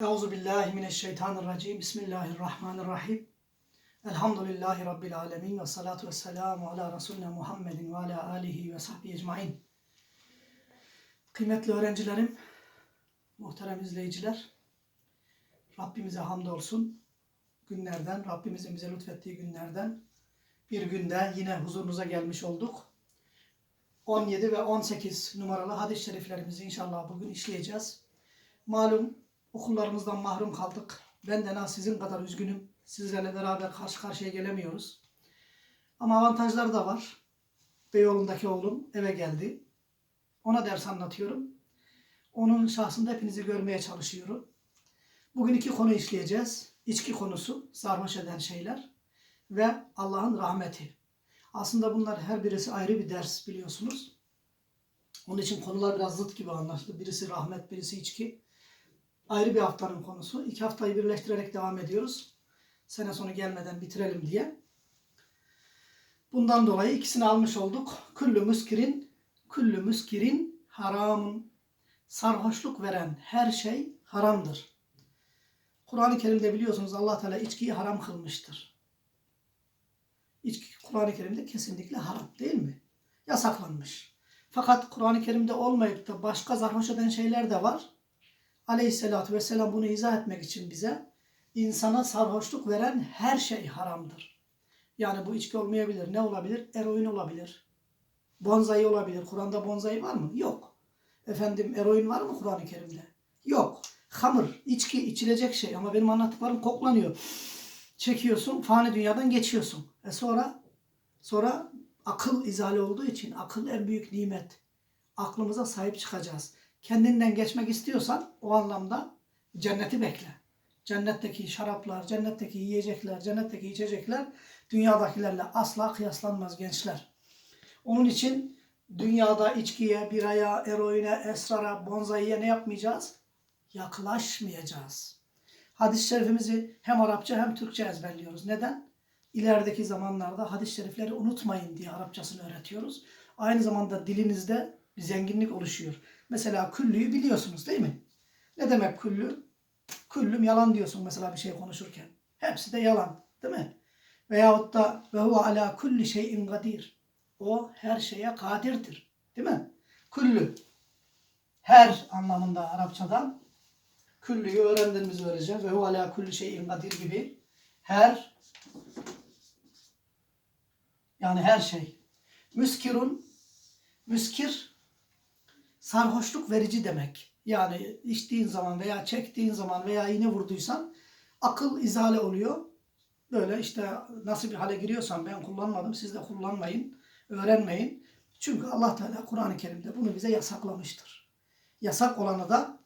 Euzu billahi mineşşeytanirracim. Bismillahirrahmanirrahim. Elhamdülillahi rabbil alamin ve salatu vesselamu ala resulina Muhammedin ve ala alihi ve sahbihi ecmaîn. Kıymetli öğrencilerim, muhterem izleyiciler, Rabbimize hamdolsun. Günlerden, Rabbimizin bize lütfettiği günlerden bir günde yine huzurunuza gelmiş olduk. 17 ve 18 numaralı hadis-i şeriflerimizi inşallah bugün işleyeceğiz. Malum okullarımızdan mahrum kaldık. Ben de na sizin kadar üzgünüm. Sizlerle beraber karşı karşıya gelemiyoruz. Ama avantajları da var. Beyoğlu'ndaki oğlum eve geldi. Ona ders anlatıyorum. Onun şahsında hepinizi görmeye çalışıyorum. Bugün iki konu işleyeceğiz. İçki konusu, sarhoş eden şeyler ve Allah'ın rahmeti. Aslında bunlar her birisi ayrı bir ders biliyorsunuz. Onun için konular biraz zıt gibi anlaşıldı. Birisi rahmet, birisi içki. Ayrı bir haftanın konusu. İki haftayı birleştirerek devam ediyoruz. Sene sonu gelmeden bitirelim diye. Bundan dolayı ikisini almış olduk. Küllü müskirin, küllü müskirin haramun. Sarhoşluk veren her şey haramdır. Kur'an-ı Kerim'de biliyorsunuz allah Teala içkiyi haram kılmıştır. İçki Kur'an-ı Kerim'de kesinlikle haram değil mi? Yasaklanmış. Fakat Kur'an-ı Kerim'de olmayıp da başka sarhoş eden şeyler de var. Aleyhisselatü Vesselam bunu izah etmek için bize insana sarhoşluk veren her şey haramdır. Yani bu içki olmayabilir. Ne olabilir? Eroin olabilir. Bonzai olabilir. Kur'an'da bonzai var mı? Yok. Efendim eroin var mı Kur'an-ı Kerim'de? Yok. Hamır, içki, içilecek şey ama benim anlattıklarım koklanıyor. Çekiyorsun, fani dünyadan geçiyorsun. E sonra sonra akıl izale olduğu için akıl en büyük nimet. Aklımıza sahip çıkacağız. Kendinden geçmek istiyorsan o anlamda cenneti bekle. Cennetteki şaraplar, cennetteki yiyecekler, cennetteki içecekler dünyadakilerle asla kıyaslanmaz gençler. Onun için dünyada içkiye, biraya, eroine, esrara, bonzaiye ne yapmayacağız? Yaklaşmayacağız. Hadis-i şerifimizi hem Arapça hem Türkçe ezberliyoruz. Neden? İlerideki zamanlarda hadis-i şerifleri unutmayın diye Arapçasını öğretiyoruz. Aynı zamanda dilinizde bir zenginlik oluşuyor. Mesela küllüyü biliyorsunuz değil mi? Ne demek küllü? Küllüm yalan diyorsun mesela bir şey konuşurken. Hepsi de yalan değil mi? Veyahut da ve huve ala kulli şeyin kadir. O her şeye kadirdir. Değil mi? Küllü. Her anlamında Arapçadan küllüyü öğrendiğimizi öğreneceğiz. Ve huve ala kulli şeyin kadir gibi her yani her şey. Müskirun müskir sarhoşluk verici demek. Yani içtiğin zaman veya çektiğin zaman veya iğne vurduysan akıl izale oluyor. Böyle işte nasıl bir hale giriyorsan ben kullanmadım siz de kullanmayın, öğrenmeyin. Çünkü Allah Teala Kur'an-ı Kerim'de bunu bize yasaklamıştır. Yasak olanı da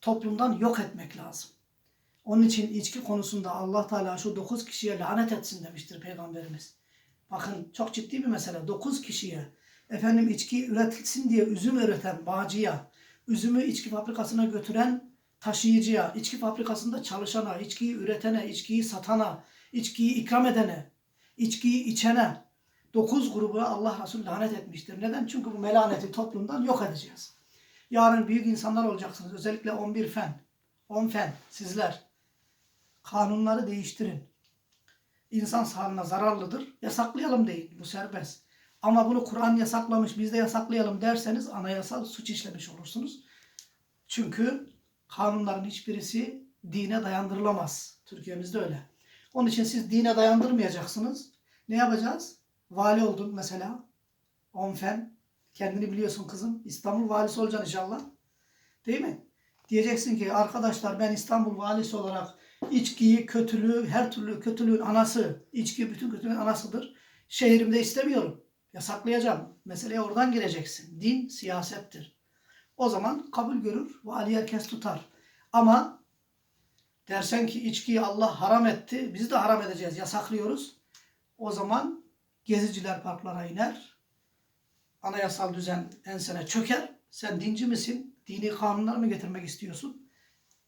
toplumdan yok etmek lazım. Onun için içki konusunda Allah Teala şu dokuz kişiye lanet etsin demiştir Peygamberimiz. Bakın çok ciddi bir mesele. Dokuz kişiye efendim içki üretilsin diye üzüm üreten bağcıya, üzümü içki fabrikasına götüren taşıyıcıya, içki fabrikasında çalışana, içkiyi üretene, içkiyi satana, içkiyi ikram edene, içkiyi içene dokuz grubu Allah Resulü lanet etmiştir. Neden? Çünkü bu melaneti toplumdan yok edeceğiz. Yarın büyük insanlar olacaksınız. Özellikle 11 fen, 10 fen sizler. Kanunları değiştirin. İnsan sağlığına zararlıdır. Yasaklayalım deyin. Bu serbest. Ama bunu Kur'an yasaklamış, biz de yasaklayalım derseniz anayasal suç işlemiş olursunuz. Çünkü kanunların hiçbirisi dine dayandırılamaz. Türkiye'mizde öyle. Onun için siz dine dayandırmayacaksınız. Ne yapacağız? Vali oldun mesela. Onfen. Kendini biliyorsun kızım. İstanbul valisi olacaksın inşallah. Değil mi? Diyeceksin ki arkadaşlar ben İstanbul valisi olarak içkiyi, kötülüğü, her türlü kötülüğün anası, içki bütün kötülüğün anasıdır. Şehrimde istemiyorum. Yasaklayacağım. Meseleye oradan gireceksin. Din siyasettir. O zaman kabul görür. Vali herkes tutar. Ama dersen ki içkiyi Allah haram etti. Biz de haram edeceğiz. Yasaklıyoruz. O zaman geziciler parklara iner. Anayasal düzen ensene çöker. Sen dinci misin? Dini kanunlar mı getirmek istiyorsun?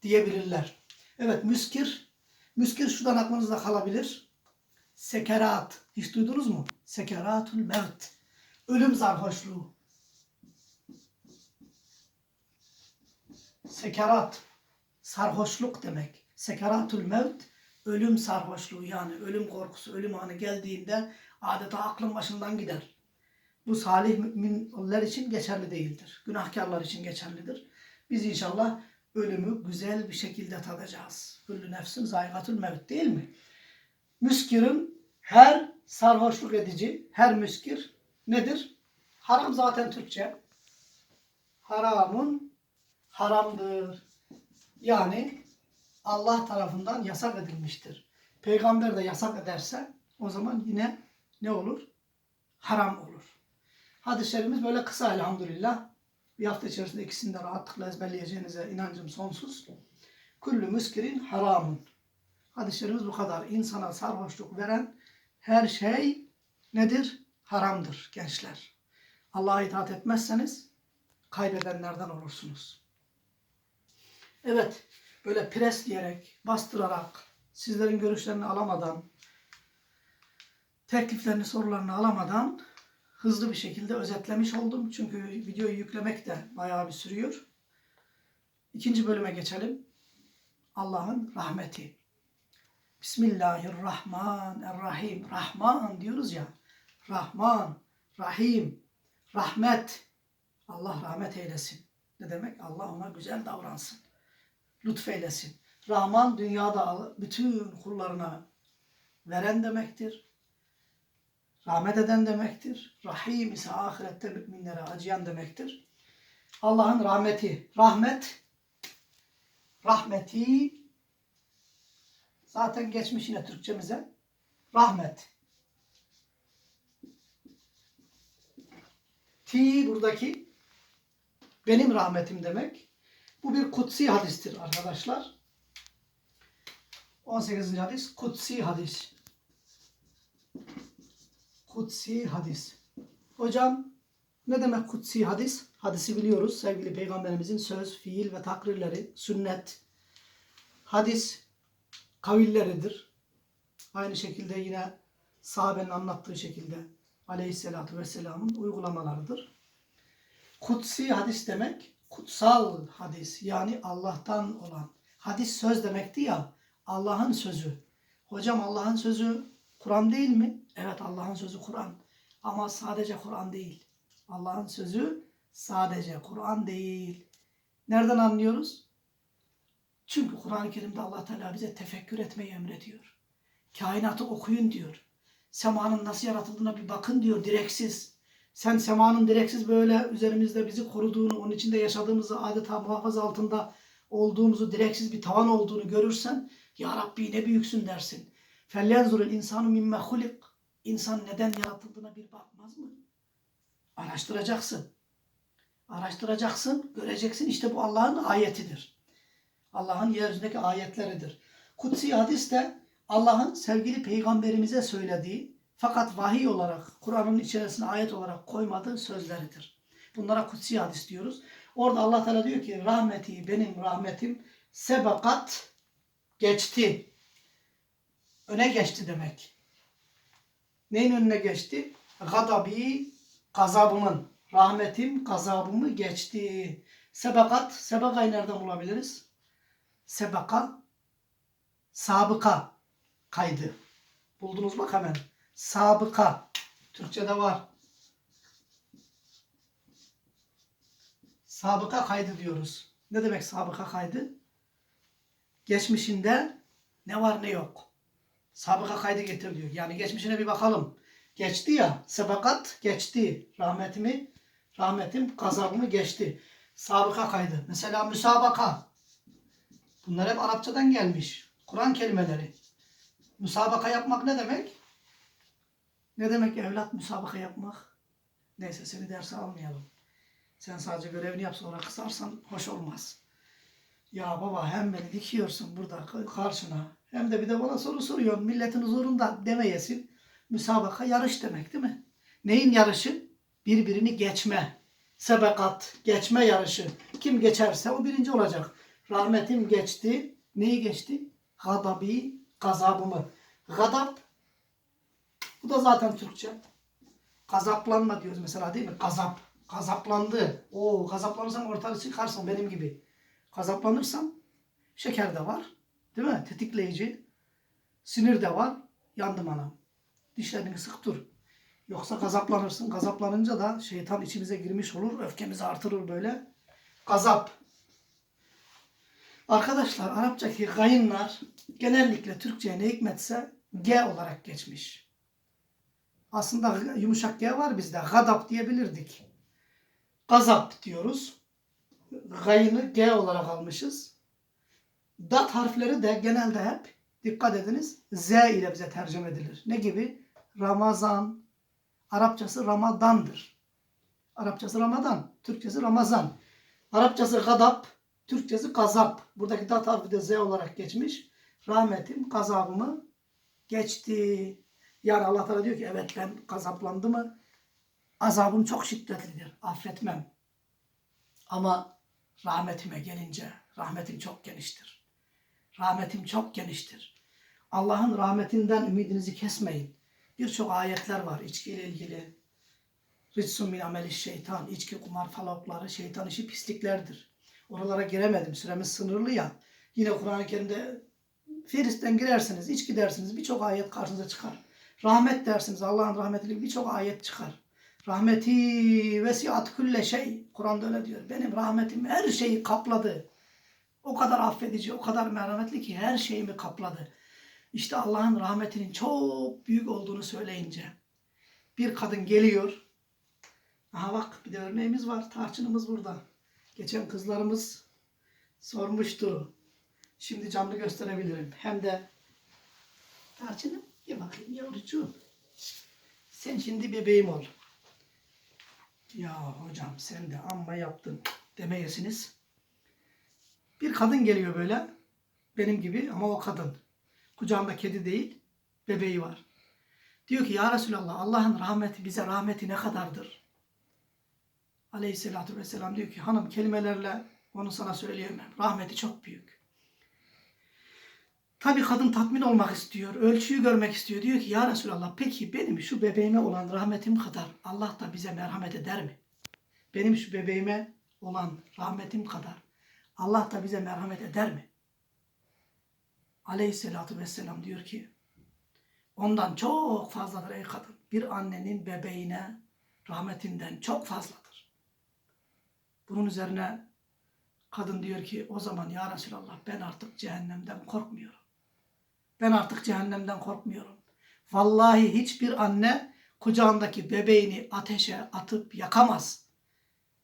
Diyebilirler. Evet müskir. Müskir şuradan aklınızda kalabilir. Sekerat. Hiç duydunuz mu? Sekeratul mevt. Ölüm sarhoşluğu. Sekerat. sarhoşluk demek. Sekeratul mevt ölüm sarhoşluğu yani ölüm korkusu, ölüm anı geldiğinde adeta aklın başından gider. Bu salih müminler için geçerli değildir. Günahkarlar için geçerlidir. Biz inşallah ölümü güzel bir şekilde tadacağız. Kullu nefsin zaygatul mevt değil mi? Müskirin her sarhoşluk edici, her müskir nedir? Haram zaten Türkçe. Haramun haramdır. Yani Allah tarafından yasak edilmiştir. Peygamber de yasak ederse o zaman yine ne olur? Haram olur. Hadislerimiz böyle kısa elhamdülillah. Bir hafta içerisinde ikisini de rahatlıkla ezberleyeceğinize inancım sonsuz. Kullu müskirin haramun. Hadislerimiz bu kadar. İnsana sarhoşluk veren her şey nedir? Haramdır gençler. Allah'a itaat etmezseniz kaybedenlerden olursunuz. Evet, böyle pres diyerek, bastırarak, sizlerin görüşlerini alamadan, tekliflerini, sorularını alamadan hızlı bir şekilde özetlemiş oldum. Çünkü videoyu yüklemek de bayağı bir sürüyor. İkinci bölüme geçelim. Allah'ın rahmeti. Bismillahirrahmanirrahim. Rahman diyoruz ya. Rahman, Rahim, rahmet. Allah rahmet eylesin. Ne demek? Allah ona güzel davransın. Lütfeylesin. Rahman dünyada bütün kullarına veren demektir. Rahmet eden demektir. Rahim ise ahirette müminlere acıyan demektir. Allah'ın rahmeti. Rahmet, rahmeti zaten geçmiş yine Türkçemize. Rahmet. Ti buradaki benim rahmetim demek. Bu bir kutsi hadistir arkadaşlar. 18. hadis kutsi hadis. Kutsi hadis. Hocam ne demek kutsi hadis? Hadisi biliyoruz. Sevgili peygamberimizin söz, fiil ve takrirleri, sünnet, hadis kavilleridir. Aynı şekilde yine sahabenin anlattığı şekilde aleyhissalatü vesselamın uygulamalarıdır. Kutsi hadis demek kutsal hadis yani Allah'tan olan. Hadis söz demekti ya Allah'ın sözü. Hocam Allah'ın sözü Kur'an değil mi? Evet Allah'ın sözü Kur'an. Ama sadece Kur'an değil. Allah'ın sözü sadece Kur'an değil. Nereden anlıyoruz? Çünkü Kur'an-ı Kerim'de Allah Teala bize tefekkür etmeyi emrediyor. Kainatı okuyun diyor. Semanın nasıl yaratıldığına bir bakın diyor direksiz. Sen semanın direksiz böyle üzerimizde bizi koruduğunu, onun içinde yaşadığımızı adeta muhafaza altında olduğumuzu, direksiz bir tavan olduğunu görürsen Ya Rabbi ne büyüksün dersin. فَلْيَنْزُرُ الْاِنْسَانُ مِمَّ خُلِقْ İnsan neden yaratıldığına bir bakmaz mı? Araştıracaksın. Araştıracaksın, göreceksin. İşte bu Allah'ın ayetidir. Allah'ın yeryüzündeki ayetleridir. Kutsi hadis de Allah'ın sevgili peygamberimize söylediği fakat vahiy olarak Kur'an'ın içerisine ayet olarak koymadığı sözleridir. Bunlara kutsi hadis diyoruz. Orada Allah Teala diyor ki rahmeti benim rahmetim sebakat geçti. Öne geçti demek. Neyin önüne geçti? Gadabi gazabımın. Rahmetim gazabımı geçti. Sebakat, sebakayı nereden bulabiliriz? Sebaka, sabıka kaydı. Buldunuz bak hemen. Sabıka. Türkçe'de var. Sabıka kaydı diyoruz. Ne demek sabıka kaydı? Geçmişinde ne var ne yok. Sabıka kaydı getir diyor. Yani geçmişine bir bakalım. Geçti ya, sebakat geçti. Rahmetimi, rahmetim, gazabımı geçti. Sabıka kaydı. Mesela müsabaka. Bunlar hep Arapçadan gelmiş. Kur'an kelimeleri. Müsabaka yapmak ne demek? Ne demek evlat müsabaka yapmak? Neyse seni derse almayalım. Sen sadece görevini yap sonra kısarsan hoş olmaz. Ya baba hem beni dikiyorsun burada karşına hem de bir de bana soru soruyorsun. Milletin huzurunda demeyesin. Müsabaka yarış demek değil mi? Neyin yarışı? Birbirini geçme. Sebekat, geçme yarışı. Kim geçerse o birinci olacak. Rahmetim geçti. Neyi geçti? Gadabi, gazabımı. Gadap, bu da zaten Türkçe. Gazaplanma diyoruz mesela değil mi? Gazap. Gazaplandı. Oo, gazaplanırsan ortaya çıkarsın benim gibi. Gazaplanırsam Şeker de var. Değil mi? Tetikleyici. Sinir de var. Yandım anam. Dişlerini sık dur. Yoksa gazaplanırsın. Gazaplanınca da şeytan içimize girmiş olur. Öfkemizi artırır böyle. Gazap. Arkadaşlar Arapçaki gayınlar genellikle Türkçe'ye ne hikmetse G olarak geçmiş. Aslında yumuşak G var bizde. Gadap diyebilirdik. Gazap diyoruz. Gayını G olarak almışız. Dat harfleri de genelde hep dikkat ediniz Z ile bize tercüme edilir. Ne gibi? Ramazan. Arapçası Ramadan'dır. Arapçası Ramadan. Türkçesi Ramazan. Arapçası gadap. Türkçesi gazap. Buradaki dat harfi de Z olarak geçmiş. Rahmetim gazabımı geçti. Yani Allah Teala diyor ki evet ben gazaplandı mı azabım çok şiddetlidir. Affetmem. Ama rahmetime gelince rahmetim çok geniştir. Rahmetim çok geniştir. Allah'ın rahmetinden ümidinizi kesmeyin. Birçok ayetler var içkiyle ilgili. Ritsun min ameli şeytan, içki, kumar, falokları, şeytan işi pisliklerdir. Oralara giremedim. Süremiz sınırlı ya. Yine Kur'an-ı Kerim'de Firis'ten girersiniz, içki dersiniz birçok ayet karşınıza çıkar. Rahmet dersiniz, Allah'ın rahmetiyle birçok ayet çıkar. Rahmeti vesiat külle şey. Kur'an'da öyle diyor. Benim rahmetim her şeyi kapladı. O kadar affedici, o kadar merhametli ki her şeyimi kapladı. İşte Allah'ın rahmetinin çok büyük olduğunu söyleyince bir kadın geliyor. Aha bak bir de örneğimiz var. Tarçınımız burada. Geçen kızlarımız sormuştu. Şimdi canlı gösterebilirim. Hem de Tarçınım ye bakayım yavrucuğum. Sen şimdi bebeğim ol. Ya hocam sen de amma yaptın demeyesiniz. Bir kadın geliyor böyle. Benim gibi ama o kadın. Kucağında kedi değil, bebeği var. Diyor ki ya Resulallah Allah'ın rahmeti bize rahmeti ne kadardır? Aleyhisselatü vesselam diyor ki hanım kelimelerle onu sana söyleyemem. Rahmeti çok büyük. Tabii kadın tatmin olmak istiyor. Ölçüyü görmek istiyor. Diyor ki ya Resulallah peki benim şu bebeğime olan rahmetim kadar Allah da bize merhamet eder mi? Benim şu bebeğime olan rahmetim kadar Allah da bize merhamet eder mi? Aleyhisselatü vesselam diyor ki ondan çok fazladır ey kadın. Bir annenin bebeğine rahmetinden çok fazladır. Bunun üzerine kadın diyor ki o zaman ya Resulallah ben artık cehennemden korkmuyorum. Ben artık cehennemden korkmuyorum. Vallahi hiçbir anne kucağındaki bebeğini ateşe atıp yakamaz.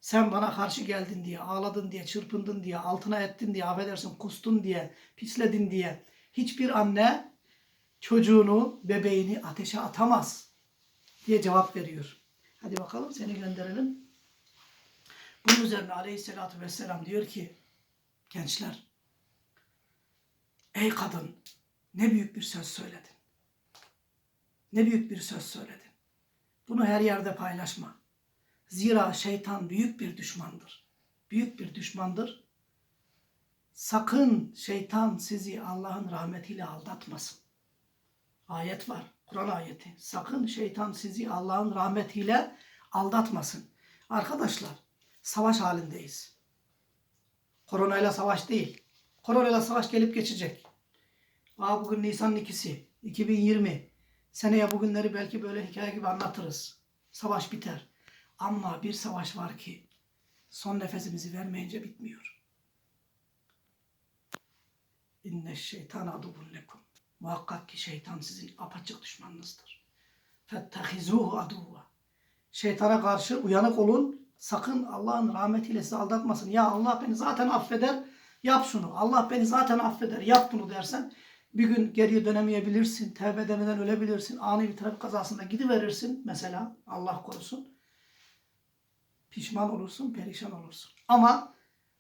Sen bana karşı geldin diye, ağladın diye, çırpındın diye, altına ettin diye, affedersin kustun diye, pisledin diye. Hiçbir anne çocuğunu, bebeğini ateşe atamaz diye cevap veriyor. Hadi bakalım seni gönderelim. Bunun üzerine aleyhissalatü vesselam diyor ki, gençler, ey kadın ne büyük bir söz söyledin. Ne büyük bir söz söyledin. Bunu her yerde paylaşma. Zira şeytan büyük bir düşmandır. Büyük bir düşmandır. Sakın şeytan sizi Allah'ın rahmetiyle aldatmasın. Ayet var. Kur'an ayeti. Sakın şeytan sizi Allah'ın rahmetiyle aldatmasın. Arkadaşlar savaş halindeyiz. Koronayla savaş değil. Koronayla savaş gelip geçecek. Aa bugün Nisan'ın ikisi. 2020. Seneye bugünleri belki böyle hikaye gibi anlatırız. Savaş biter. Ama bir savaş var ki son nefesimizi vermeyince bitmiyor. İnne şeytan aduvun lekum. Muhakkak ki şeytan sizin apaçık düşmanınızdır. Fettehizuhu aduva. Şeytana karşı uyanık olun. Sakın Allah'ın rahmetiyle sizi aldatmasın. Ya Allah beni zaten affeder. Yap şunu. Allah beni zaten affeder. Yap bunu dersen bir gün geriye dönemeyebilirsin. Tevbe edemeden ölebilirsin. Ani bir trafik kazasında gidiverirsin mesela. Allah korusun. Pişman olursun, perişan olursun. Ama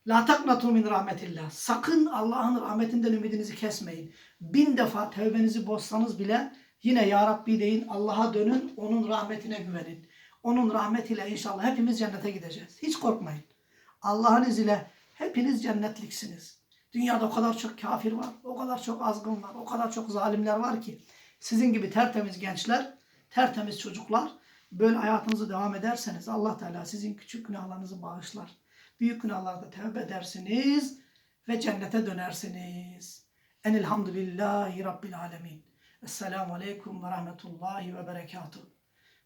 la taknatu min rahmetillah. Sakın Allah'ın rahmetinden ümidinizi kesmeyin. Bin defa tevbenizi bozsanız bile yine Ya Rabbi deyin. Allah'a dönün. Onun rahmetine güvenin. Onun rahmetiyle inşallah hepimiz cennete gideceğiz. Hiç korkmayın. Allah'ın izniyle hepiniz cennetliksiniz. Dünyada o kadar çok kafir var, o kadar çok azgın var, o kadar çok zalimler var ki sizin gibi tertemiz gençler, tertemiz çocuklar böyle hayatınızı devam ederseniz Allah Teala sizin küçük günahlarınızı bağışlar. Büyük günahlarda tevbe edersiniz ve cennete dönersiniz. Enilhamdülillahi Rabbil alemin. Esselamu aleyküm ve rahmetullahi ve berekatuhu.